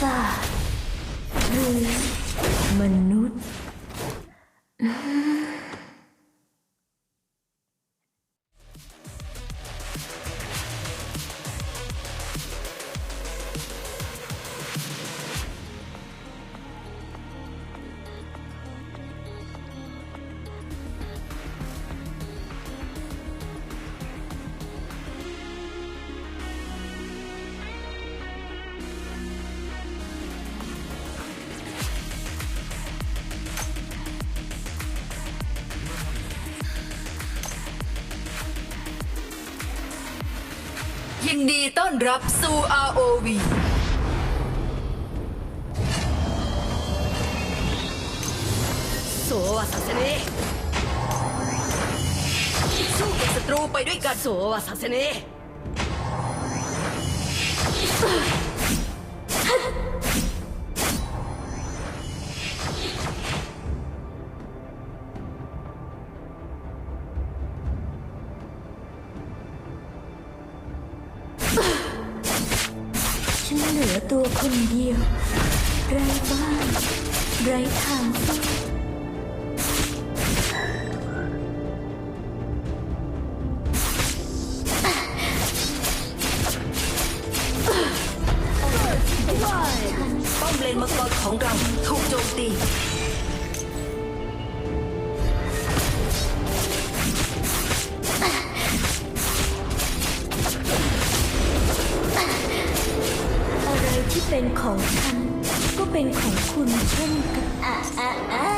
ศา ย์ ยินดีต้อนรับสู่ ROV そうはさせねสู้กับศัตรูไปด้วยกัน えそうはさせねえ ฉัน ตัวคนเดียว ไร้บ้าน ไร้ทางสู้ ของฉัน ก็เป็นของคุณเช่นกัน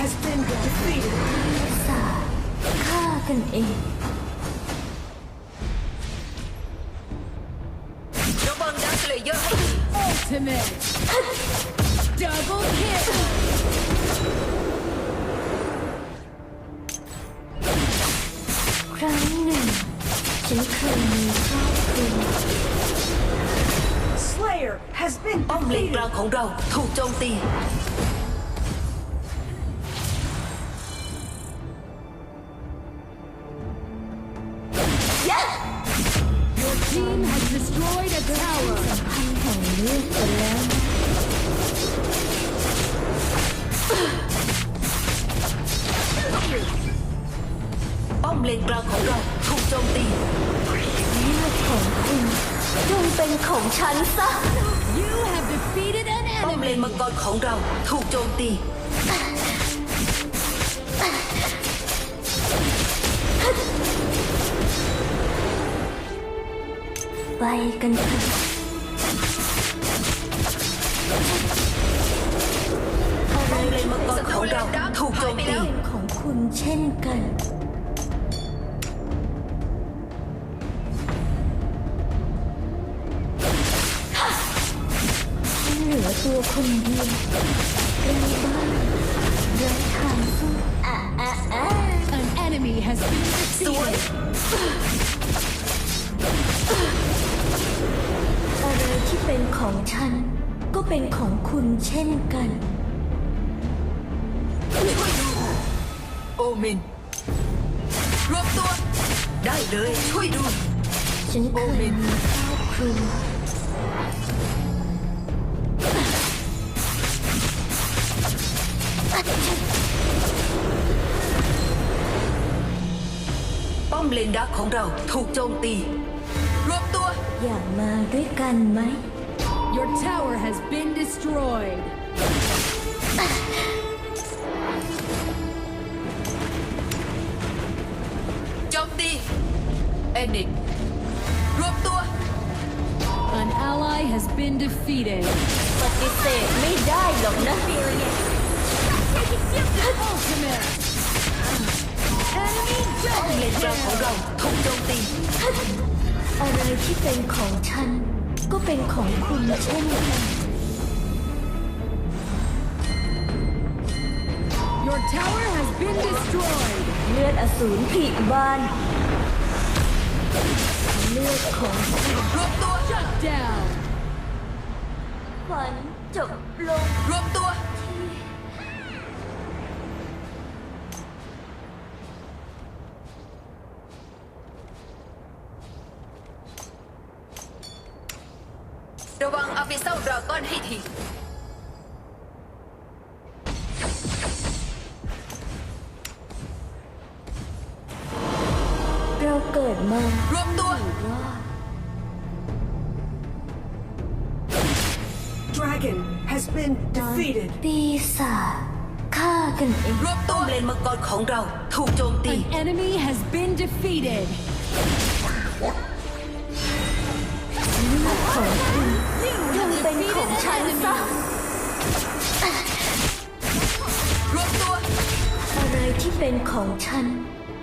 has been defeated ศาสตร์ฆ่ากันเอง ระวังดักเลยเยอะ Ultimate. Double kill. ครั้งหนึ่งฉันเคยมีครอบครัว Slayer has been ป้อมเลนก defeated ลางของเราถูกโจมตี team has destroyed a tower พันแห่งเลือดกันแล้วนะป้อมเลนกลางของเราถูกโจมตี เลือดของคุณจงเป็นของฉันซะ You have defeated an ป้อมเล enemy นมังกรของเราถูกโจมตี ไปกันเถอะป้อมเลนมังกรของเราถูกโจมตีเป็นของคุณเช่นกันฉันเหลือตัวคนเดียวไร้บ้านไร้ทางสู้อะอะอะ An enemy has been สวย defeated เป็นของฉัน ก็เป็นของคุณเช่นกัน โอเมนรวมตัว ได้เลยช่วยดู ฉันเคยมีครอบครัวป้อมเลนดักของเราถูกโจมตี รวมตัว อยากมาด้วยกันไหม Your tower has been destroyed. โจมตีเอนิกรวมตัว An ally has been defeated. ปฏิเสธไม่ได้หรอกนะ Ultimate. Enemy ป้อมเลน double กลางของ kill. เราถูกโจมตีอะไรที่เป็นของฉัน ก็เป็นของคุณเช่นกัน Your tower has been destroyed. เลือดอสูรผีบาน เลือดของฉันรวมตัว Shut down. ขวัญจบลง รวมตัว ระวังอาฟิเซลดราก้อนให้ที เราเกิดมารวมตัวว่า Dragon has been defeated. ปีศาจฆ่ากันเอง รวมตัวเลนมังกรของเราถูกโจมตี An enemy has been defeated. เลือดของคุณยังเป็นของ ฉันซะรวมตัว อะไรที่เป็นของฉัน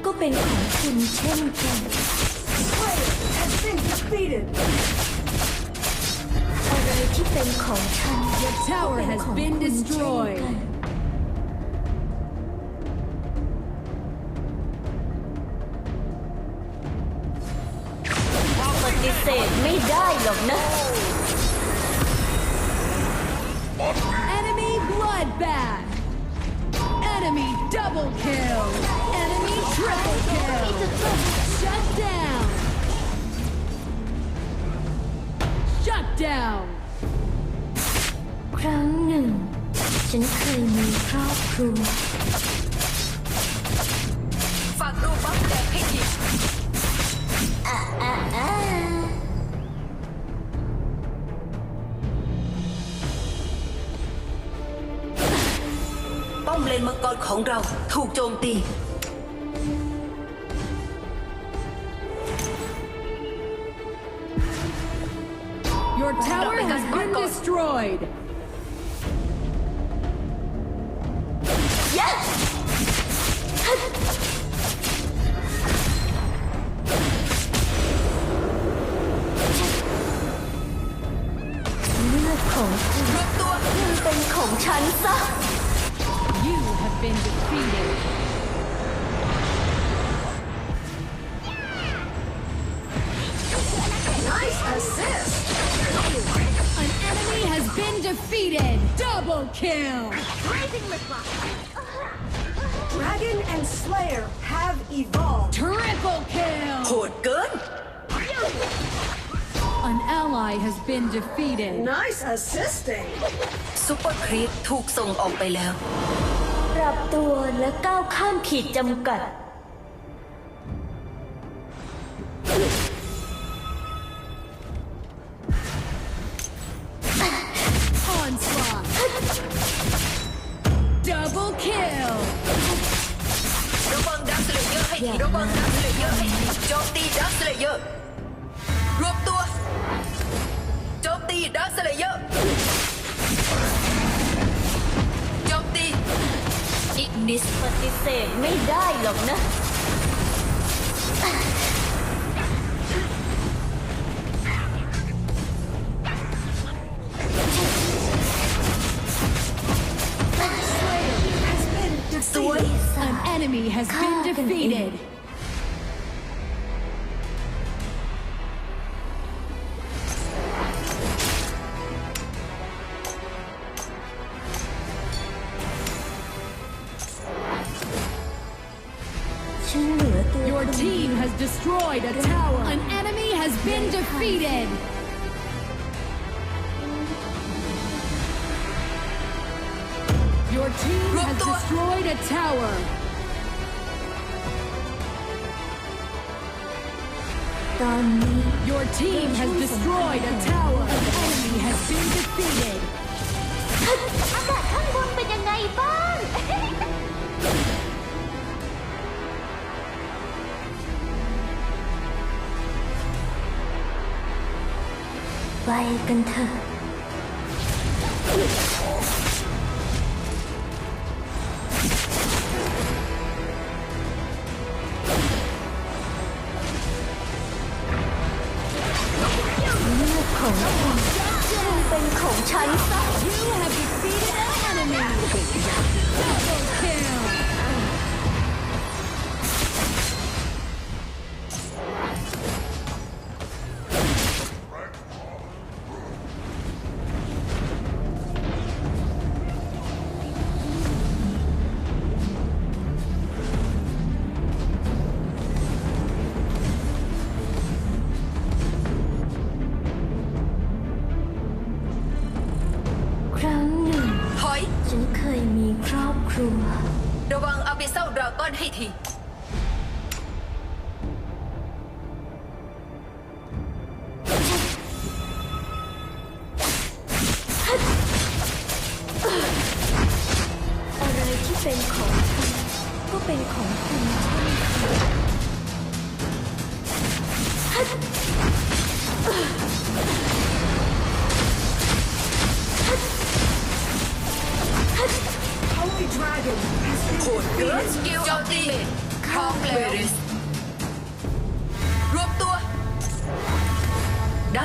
ก็เป็นของคุณเช่นกัน has been defeated. อะไรที่เป็นของฉัน Your tower ก็เป็น has ของ been คุณเช่น destroyed. กันปฏิเสธไม่ได้หรอกนะ bloodbath. Enemy double kill. Enemy triple kill. Shut down. Shut down. ครั้งหนึ่ง ฉันเคยมีครอบครัว ฝากรูปบัฟแดงให้ที เลนมังกรของเราถูกโจมตี Your tower has been destroyed. Have evolved. Triple โห kill. ดเกิน An ally has been defeated. Nice assisting. ซุปเปอร์ครีปถูกส่งออกไปแล้ว ปรับตัวและก้าวข้ามขีดจำกัด เยอร์รวมตัว โจมตีดักสเลเยอร์โจมตีอีกนิดปฏิเสธไม่ได้หรอกนะ Has been สวย An enemy has been defeated. destroyed a tower. An enemy has been defeated. Your team has destroyed a tower. Your team has destroyed a tower. An enemy has been defeated. ไป ระวังอาดราก้อนให้ที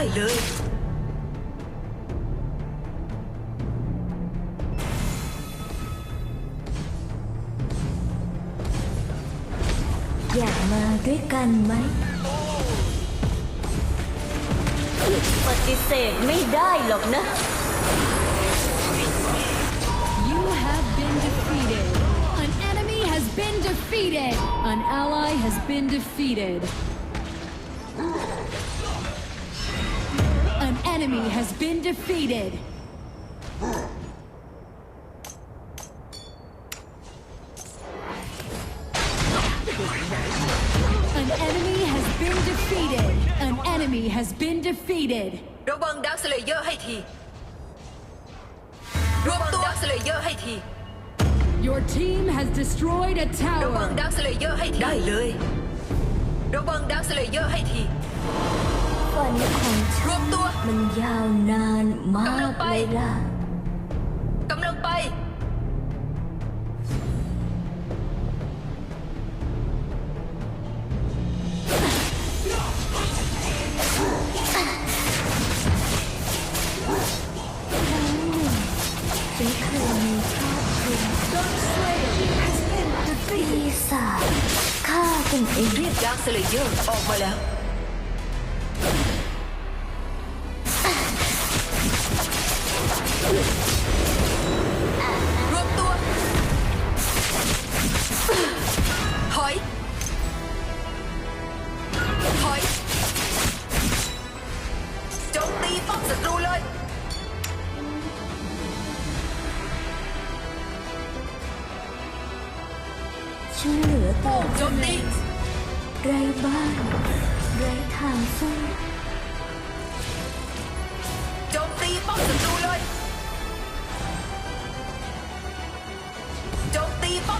ได้เลย อยากมาด้วยกันไหม ปฏิเสธไม่ได้หรอกนะ You have been defeated. An enemy has been defeated. An ally has been defeated. enemy has been defeated. An enemy has been defeated. An enemy has been defeated. ระวังดักสเลเยอร์ให้ที รวมตัวดักสเลเยอร์ให้ที Your team has destroyed a ระวัง tower. ดักสเลเยอร์ให้ที ได้เลย ระวังดักสเลเยอร์ให้ที ฝันของรฉัวนมตัวมันยาวนานมากเลยล่ะกำลังไป ฉันเคยมีครอบครัว Has been ปี defeated. ศาจฆ่ากันเอง เรียกดักสเลเยอร์ออกมาแล้ว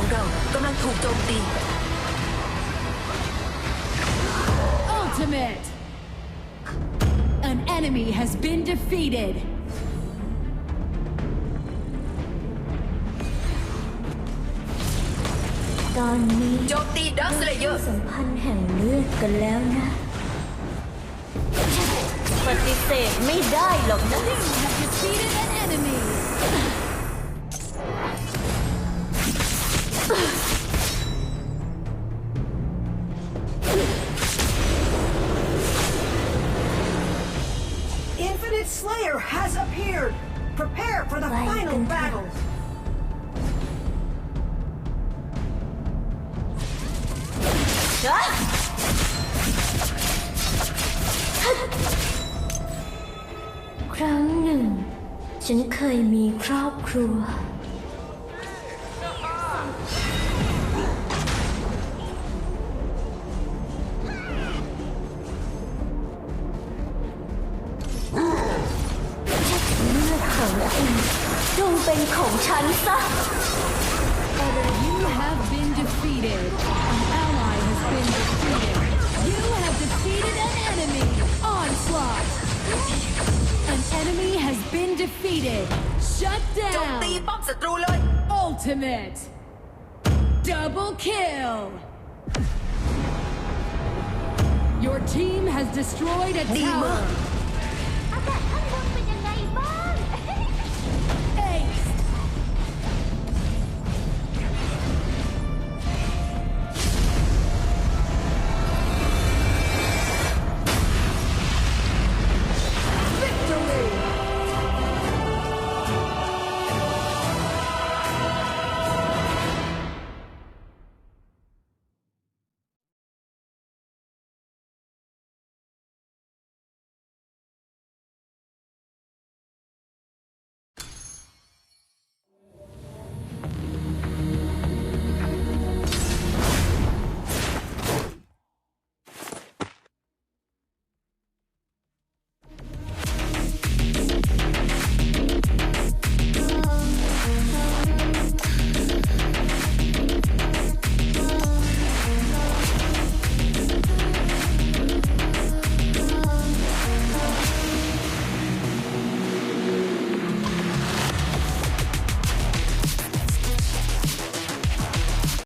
ของเรากำลังถูกโจมตี Ultimate. An enemy has been defeated. กตอนนี้โจมตีดักสเลเยอเราร์สัมพันธ์แห่งเลือดกันแล้วนะ ปฏิเสธไม่ได้หรอกนะ Infinite Slayer has appeared. Prepare for the Like final and- battle. ครั้งหนึ่ง ฉันเคยมีครอบครัว ของคุณจงเป็นของฉันซะ You have been defeated. An ally has been defeated. You have defeated an enemy. Onslaught. An enemy has been defeated. Shut โจมตี down. ป้อมศัตรูเลย Ultimate. Double kill. Your team has destroyed a Team tower. up.